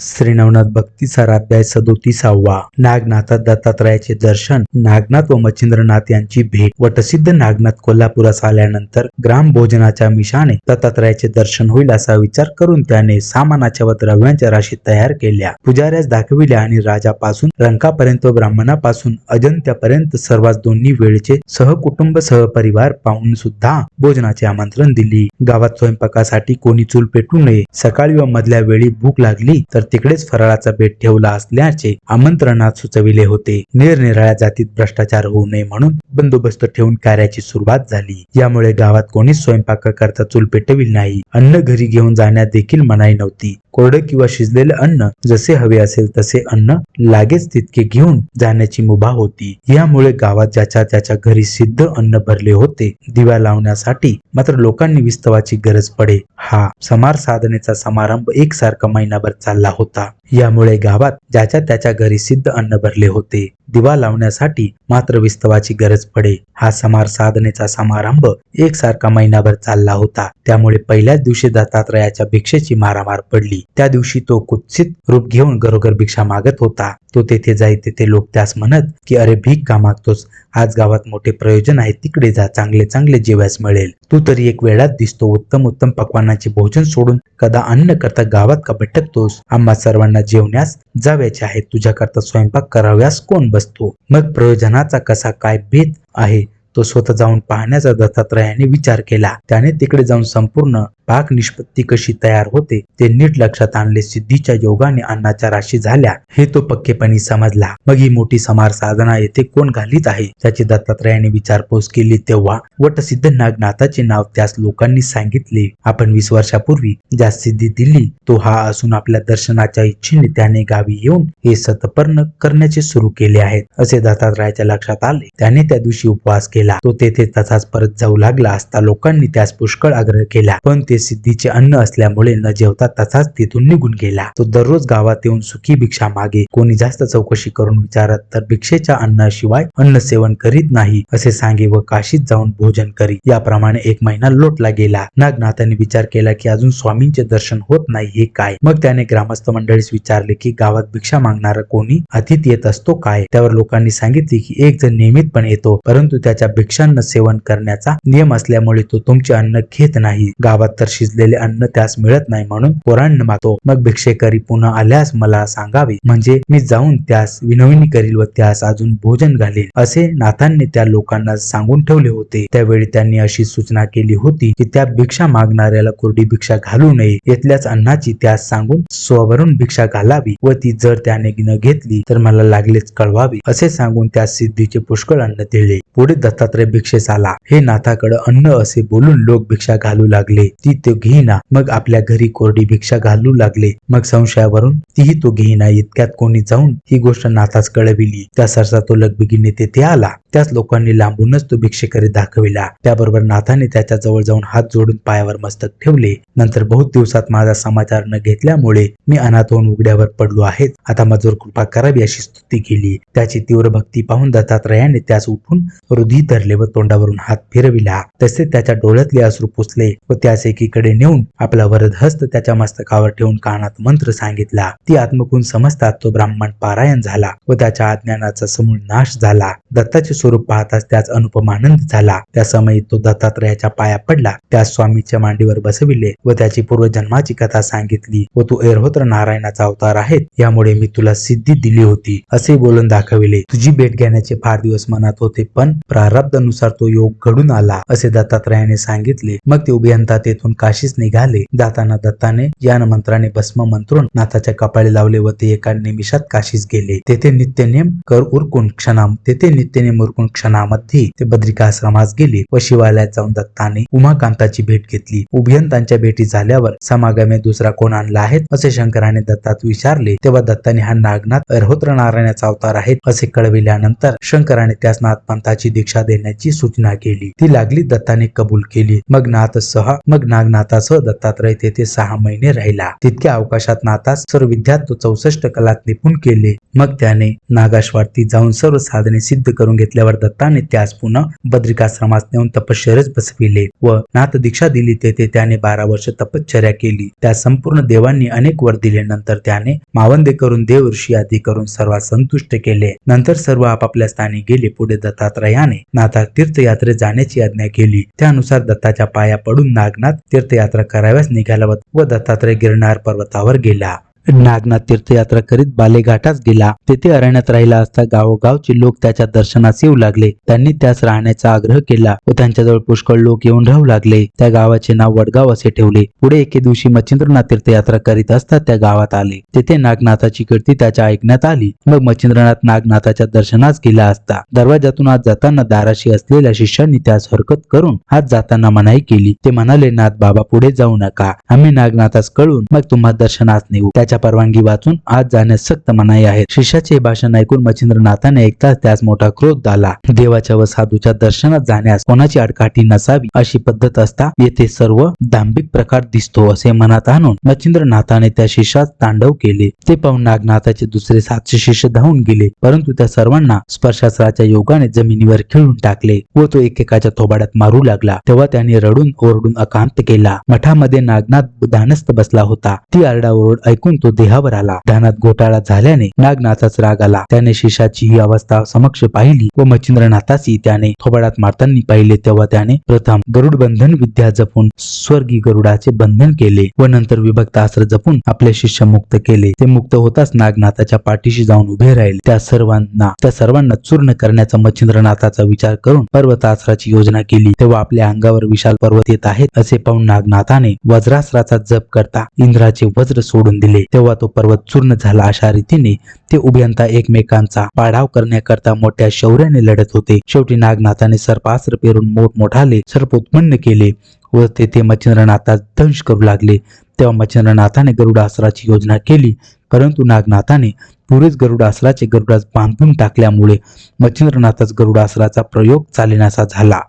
श्री नवनाथ भक्तीसार अध्याय सदोतीसावा. नागनाथ दत्तात्रयाचे दर्शन. नागनाथ व मच्छिंद्रनाथ यांची भेट. व प्रसिद्ध नागनाथ कोल्हापुरास आल्यानंतर ग्राम भोजनाच्या मिशाने दत्तात्रयाचे दर्शन होईल असा विचार करून त्याने सामानाच्या व द्रव्यांच्या राशी तयार केल्या. पुजाऱ्यास दाखविल्या आणि राजापासून रंकापर्यंत व ब्राह्मणापासून अजंत्यापर्यंत सर्वात दोन्ही वेळचे सहकुटुंब सहपरिवार पाहून सुद्धा भोजनाचे आमंत्रण दिली. गावात स्वयंपाकासाठी कोणी चूल पेटू नये. सकाळी व मधल्या वेळी भूक लागली तर तिकडेच फराळाचा बेट ठेवला असल्याचे आमंत्रणात सुचविले होते. निरनिराळ्या जातीत भ्रष्टाचार होऊ नये म्हणून बंदोबस्त ठेवून कार्याची सुरुवात झाली. यामुळे गावात कोणीच स्वयंपाकाकरता चूल पेटविली नाही. अन्न घरी घेऊन जाण्यात देखील मनाई नव्हती. कोरडे किंवा शिजलेले अन्न जसे हवे असेल तसे अन्न लागेच तितके घेऊन जाण्याची मुभा होती. यामुळे गावात ज्याच्या त्याच्या घरी सिद्ध अन्न भरले होते दिवा लावण्यासाठी मात्र लोकांनी विस्तवाची गरज पडे. हा समार साधनेचा समारंभ एकसारखा महिनाभर चालला होता. यामुळे गावात ज्याच्या त्याच्या घरी सिद्ध अन्न भरले होते दिवा लावण्यासाठी मात्र विस्तवाची गरज पडे. हा समार साधनेचा समारंभ एकसारखा महिनाभर चालला होता. त्यामुळे पहिल्याच दिवशी दत्तात्रयाच्या भिक्षेची मारामार पडली. त्या दिवशी तो कुत्सित रूप घेऊन घरोघर भिक्षा मागत होता. तो तेथे जाई तेथे लोक त्यास म्हणत की अरे भीक का मागतोस. आज गावात मोठे प्रयोजन आहे तिकडे जा चांगले चांगले जेवायस मिळेल. तू तरी एक वेळात दिसतो उत्तम उत्तम पकवानाचे भोजन सोडून कदा अन्न करता गावात का भटकतोस? आम्हा सर्वांना जेवण्यास जाव्याचे आहे तुझ्याकरता स्वयंपाक कराव्यास कोण बसतो? मग प्रयोजनाचा कसा काय भेद आहे? तो स्वतः जाऊन पाहण्याचा दत्तात्रयाने विचार केला. त्याने तिकडे जाऊन संपूर्ण पाक निष्पत्ती कशी तयार होते ते नीट लक्षात आणले. सिद्धीच्या योगाने अन्नाच्या राशी झाल्या. हे तो पक्केपणी समजला. मग ही मोठी समार साधना येथे कोण घालीत आहे? त्याची दत्तात्रयाने विचारपूस केली. तेव्हा वटसिद्ध नागनाथाचे नाव त्यास लोकांनी सांगितले. आपण वीस वर्षापूर्वी ज्या सिद्धी दिली तो हा असून आपल्या दर्शनाच्या इच्छेने त्याने गावी येऊन हे सतपर्ण करण्याचे सुरू केले आहेत असे दत्तात्रयाच्या लक्षात आले. त्याने त्या दिवशी उपवास केला. तो तेथे तसाच परत जाऊ लागला असता लोकांनी त्यास पुष्कळ आग्रह केला. पण ते सिद्धीचे अन्न असल्यामुळे न जेवता तसाच तिथून निघून गेला. तो दररोज गावात येऊन सुखी भिक्षा मागे. कोणी जास्त चौकशी करून विचारत तर भिक्षेच्या अन्नाशिवाय अन्न सेवन करीत नाही असे सांगे व काशीत जाऊन भोजन करी याप्रमाणे एक महिना लोटला गेला. नागनाथाने विचार केला की अजून स्वामींचे दर्शन होत नाही हे काय मग त्याने ग्रामस्थ मंडळीस विचारले की गावात भिक्षा मागणारा कोणी अतिथ येत असतो काय त्यावर लोकांनी सांगितले की एक जण नियमितपणे येतो परंतु त्याच्या भिक्षांना सेवन करण्याचा नियम असल्यामुळे तो तुमचे अन्न घेत नाही. गावात तर शिजलेले अन्न त्यास मिळत नाही म्हणून पोरांना मागतो मग भिक्षेकरी पुन्हा आल्यास मला सांगावे म्हणजे मी जाऊन त्यास विनवणी करील व त्यास अजून भोजन घालेल. असे नाथांनी त्या लोकांना सांगून ठेवले होते. त्यावेळी त्यांनी अशी सूचना केली होती की त्या भिक्षा मागणाऱ्याला कोरडी भिक्षा घालू नये. येथल्याच अन्नाची त्यास सांगून स्वभरून भिक्षा घालावी व ती जर त्याने न घेतली तर मला लागलेच कळवावी असे सांगून त्या सिद्धीचे पुष्कळ अन्न दिले. पुढे दत्तात्रय भिक्षेस आला हे नाथाकडे अन्न असे बोलून लोक भिक्षा घालू लागले. ती तो घेईना. मग आपल्या घरी कोरडी भिक्षा घालू लागले. मग संशयावरून तीही तो घेईना. इतक्यात कोणी जाऊन ही गोष्ट नाथास कळविली. त्या सरसा तो लगबिगीने तेथे आला. त्याच लोकांनी लांबूनच तो भिक्षेकरी दाखविला. त्याबरोबर नाथाने त्याच्याजवळ जाऊन हात जोडून पायावर मस्तक ठेवले. नंतर बहुत दिवसात माझा समाचार न घेतल्यामुळे मी अनाथ होऊन उघड्यावर पडलो आहेत. आता माझ्यावर कृपा करावी अशी स्तुती केली. त्याची तीव्र भक्ती पाहून दत्तात्रयाने त्यास उठून हृदय धरले व तोंडावरून हात फिरविला. तसे त्याच्या डोळ्यातले अश्रू पुसले व त्यास एकीकडे नेऊन आपला वरद हस्त त्याच्या मस्तकावर ठेवून कानात मंत्र सांगितला. ती आत्मकुण समजतात तो ब्राह्मण पारायण झाला व त्याच्या अज्ञानाचा समूळ नाश झाला. दत्ताचे स्वरूप पाहताच त्याच अनुपमानंद झाला. त्या समयी तो दत्तात्रयाच्या पाया पडला. त्यास स्वामीच्या मांडीवर बसविले व त्याची पूर्वजन्माची कथा सांगितली व तू एरहोत्र नारायणाचा अवतार आहे यामुळे मी तुला सिद्धी दिली होती असे बोलून दाखविले. तुझी भेट घेण्याचे फार दिवस मनात होते पण प्रारब्धानुसार तो योग घडून आला असे दत्तात्रयाने सांगितले. मग ते उभयंता तेथून काशीस निघाले. जाताना दत्ताने यान मंत्राने भस्म मंत्रून नाथाच्या कपाळी लावले व ते एका निमिषात काशीस गेले. तेथे नित्यनेम कर उरकून क्षणा तेथे नित्यनेम उरकून क्षणामध्ये ते बद्रिकाश्रमास गेले व शिवालयात जाऊन दत्ताने उमाकांताची भेट घेतली. उभयंतांच्या भेटी झाल्यावर समागमे दुसरा कोण आणला आहे? असे शंकराने दत्तात विचारले. तेव्हा दत्ताने हा नागनाथ अर्होत्र नारायणाचा अवतार आहे असे कळविल्यानंतर शंकराने त्यास नाथपंथाची दीक्षा देण्याची सूचना केली. ती लागली दत्ताने कबूल केली. मग नाथ सहा मग नागनाथासह दत्तात्रय तेथे सहा महिने राहिला. तितक्या अवकाशात नाथास सर्व विद्यात तो चौसष्ट कलात निपुण केले. मग त्याने नागाश्वार्थी जाऊन सर्व साधने सिद्ध करून घेतल्यावर दत्ताने त्यास पुन्हा बद्रिकाश्रमात नेऊन तपश्चर्यच बसविले व नाथ दीक्षा दिली. तेथे त्याने बारा वर्ष तपश्चर्या केली. त्या संपूर्ण देवांनी अनेक वर दिले. नंतर त्याने मावंदे करून देव ऋषी आदी करून सर्वात संतुष्ट केले. नंतर सर्व आपापल्या स्थानी गेले. पुढे दत्तात्रयाने नाथा तीर्थयात्रेत जाण्याची आज्ञा केली. त्यानुसार दत्ताच्या पाया पडून नागनाथ तीर्थयात्रा कराव्यास निघाला व- दत्तात्रय गिरनार पर्वतावर गेला. नागनाथ तीर्थयात्रा करीत बालेघाटास गेला. तेथे अरण्यात राहिला असता गावोगावचे लोक त्याच्या दर्शनास येऊ लागले. त्यांनी त्यास राहण्याचा आग्रह केला व त्यांच्याजवळ पुष्कळ लोक येऊन राहू लागले. त्या गावाचे नाव वडगाव असे ठेवले. पुढे एके दिवशी मच्छिंद्रनाथ तीर्थयात्रा करीत असता त्या गावात आले. तेथे नागनाथाची कीर्ती त्याच्या ऐकण्यात आली. मग मच्छिंद्रनाथ नागनाथाच्या दर्शनास गेला असता. दरवाजातून आज जाताना दाराशी असलेल्या शिष्यांनी त्यास हरकत करून आज जाताना मनाई केली. ते म्हणाले नाथ बाबा पुढे जाऊ नका. आम्ही नागनाथास कळून मग तुम्हा दर्शनास नेऊ. त्याच्या परवानगी वाचून आज जाण्यास सक्त मनाई आहे. शिष्याचे भाषण ऐकून मच्छिंद्रनाथाने ऐकताच त्यास मोठा क्रोध आला देवाच्या व साधूच्या दर्शनात जाण्यास कोणाची अडकाठी नसावी अशी पद्धत असता येथे सर्व दांभिक प्रकार दिसतो असे मनात आणून मच्छिंद्रनाथाने त्या शिष्यात तांडव केले. ते पाहून नागनाथाचे दुसरे सातशे शिष्य धावून गेले. परंतु त्या सर्वांना स्पर्शास्त्राच्या योगाने जमिनीवर खिळून टाकले व तो एकेकाच्या थोबाड्यात मारू लागला. तेव्हा त्याने रडून ओरडून अकांत केला. मठामध्ये नागनाथ धानस्थ बसला होता. ती आरडाओरड ऐकून तो देहावर आला. ध्यानात घोटाळा झाल्याने नागनाथाच राग आला. त्याने शिष्याची ही अवस्था समक्ष पाहिली व मच्छिंद्रनाथाची त्याने थोबाडात मारताना पाहिले तेव्हा त्याने प्रथम गरुड बंधन विद्या जपून स्वर्गी गरुडाचे बंधन केले व नंतर विभक्त आश्र जपून आपले शिष्य मुक्त केले. ते मुक्त होताच नागनाथाच्या पाठीशी जाऊन उभे राहिले. त्या सर्वांना त्या सर्वांना चूर्ण करण्याचा मच्छिंद्रनाथाचा विचार करून पर्वतास्त्राची योजना केली. तेव्हा आपल्या अंगावर विशाल पर्वत येत आहेत असे पाहून नागनाथाने वज्रास्त्राचा जप करता इंद्राचे वज्र सोडून दिले. तेव्हा तो पर्वत चूर्ण झाला. अशा रीतीने ते उभ्यांता एकमेकांचा पाडाव करण्याकरता मोठ्या शौर्याने लढत होते. शेवटी नागनाथाने सर्पास्त्र पेरून मोठमोठाले सर्प उत्पन्न केले व तेथे मच्छिंद्रनाथास दंश करू लागले. तेव्हा मच्छिंद्रनाथाने गरुडास्त्राची योजना केली. परंतु नागनाथाने पुरेच गरुडास्त्राचे गरुडास बांधून टाकल्यामुळे मच्छिंद्रनाथास गरुडास्त्राचा प्रयोग चालेनासा झाला.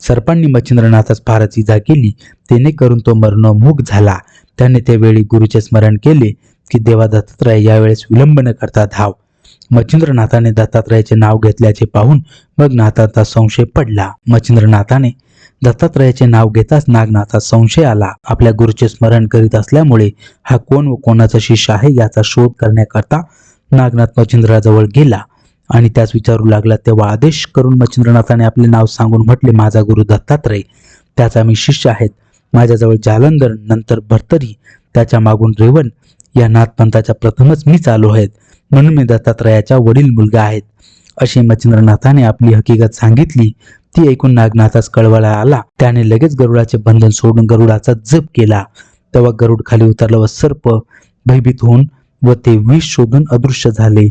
सर्पांनी मच्छिंद्रनाथास फारच इजा केली. तेने करून तो मरणोमुख झाला. त्याने त्यावेळी गुरुचे स्मरण केले की देवा दत्तात्रय यावेळेस विलंब न करता धाव मच्छिंद्रनाथाने दत्तात्रयाचे नाव घेतल्याचे पाहून मग नाथाचा संशय पडला. मच्छिंद्रनाथाने दत्तात्रयाचे नाव घेताच नागनाथा संशय आला. आपल्या गुरुचे स्मरण करीत असल्यामुळे हा कोण व कोणाचा शिष्य आहे याचा शोध करण्याकरता नागनाथ मच्छिंद्राजवळ गेला आणि त्यास विचारू लागला तेव्हा आदेश करून मच्छिंद्रनाथाने आपले नाव सांगून म्हटले माझा गुरु दत्तात्रय त्याचा मी शिष्य आहेत माझ्याजवळ जालंधर नंतर भर्तरी त्याच्या मागून रेवण या नाथपंथाच्या प्रथमच मीच आलो आहेत. म्हणून मी दत्तात्रयाच्या वडील मुलगा आहेत. अशी मच्छिंद्रनाथाने आपली हकीकत सांगितली. ती ऐकून नागनाथास कळवळा आला. त्याने लगेच गरुडाचे बंधन सोडून गरुडाचा जप केला. तेव्हा गरुड खाली उतरला व सर्प भयभीत होऊन व ते विष शोधून अदृश्य झाले.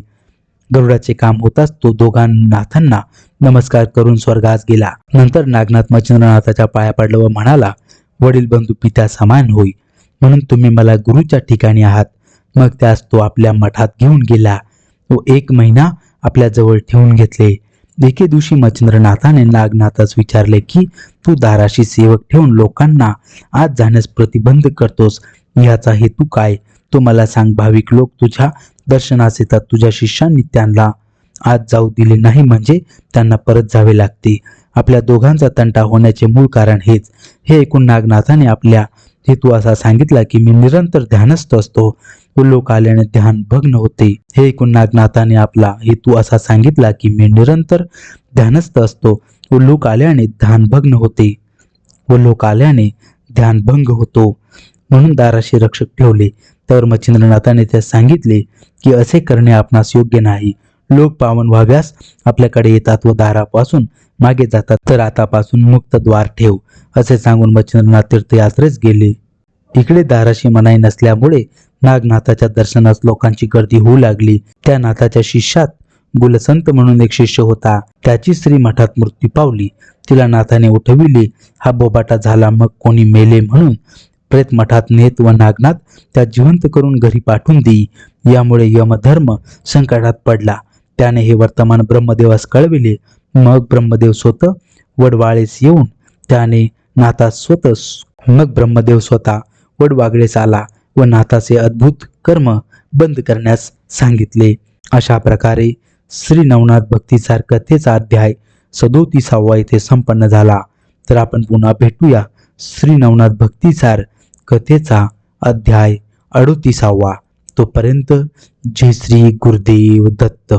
गरुडाचे काम होताच तो दोघांनाथांना नमस्कार करून स्वर्गास गेला. नंतर नागनाथ मच्छिंद्रनाथाच्या पाया पडला व म्हणाला वडील बंधू पित्या समान होई. म्हणून तुम्ही मला गुरुच्या ठिकाणी आहात. मग त्यास तो आपल्या मठात घेऊन गेला. व एक महिना आपल्या जवळ ठेवून घेतले. एके दिवशी मच्छिंद्रनाथाने नागनाथास विचारले की तू दाराशी सेवक ठेवून लोकांना आज जाण्यास प्रतिबंध करतोस? याचा हेतू काय? तो मला सांग भाविक लोक तुझ्या दर्शनास येतात तुझ्या शिष्यांनी त्यांना आज जाऊ दिले नाही म्हणजे त्यांना परत जावे लागते. आपल्या दोघांचा तंटा होण्याचे मूळ कारण हेच. हे ऐकून नागनाथाने आपल्या हेतू असा सांगितला की मी निरंतर ध्यानस्थ असतो. व लोक आल्याने ध्यान भग्न होते. हे ऐकून नागनाथाने आपला हेतू असा सांगितला की मी निरंतर ध्यानस्थ असतो. व लोक आल्याने ध्यान भग्न होते. व लोक आल्याने ध्यानभंग होतो. म्हणून दाराशी रक्षक ठेवले. तर मच्छिंद्रनाथाने त्यास सांगितले की असे करणे आपणास योग्य नाही. लोक पावन व्हाव्यास आपल्याकडे येतात व दारापासून मागे जातात. तर आतापासून मुक्त द्वार ठेव असे सांगून मच्छिंद्रनाथ तीर्थयात्रेस गेले. इकडे दाराशी मनाई नसल्यामुळे नागनाथाच्या दर्शनास लोकांची गर्दी होऊ लागली. त्या नाथाच्या शिष्यात गुलसंत म्हणून एक शिष्य होता. त्याची स्त्री मठात मृत्यू पावली. तिला नाथाने उठविली. हा बोबाटा झाला मग कोणी मेले म्हणून प्रेत मठात नेत व नागनाथ त्या जिवंत करून घरी पाठवून देई यामुळे यमधर्म संकटात पडला. त्याने हे वर्तमान ब्रह्मदेवास कळविले. मग ब्रह्मदेव स्वतः वडवाळेस येऊन त्याने नाथास स्वतः मग ब्रह्मदेव स्वतः वडवागळेस आला व नाथाचे अद्भुत कर्म बंद करण्यास सांगितले. अशा प्रकारे श्री नवनाथ भक्तीसार कथेचा अध्याय सदोतीसावा येथे संपन्न झाला. तर आपण पुन्हा भेटूया श्री नवनाथ भक्तीसार कथेचा अध्याय अडोतीसावा. तोपर्यंत जय श्री गुरुदेव दत्त.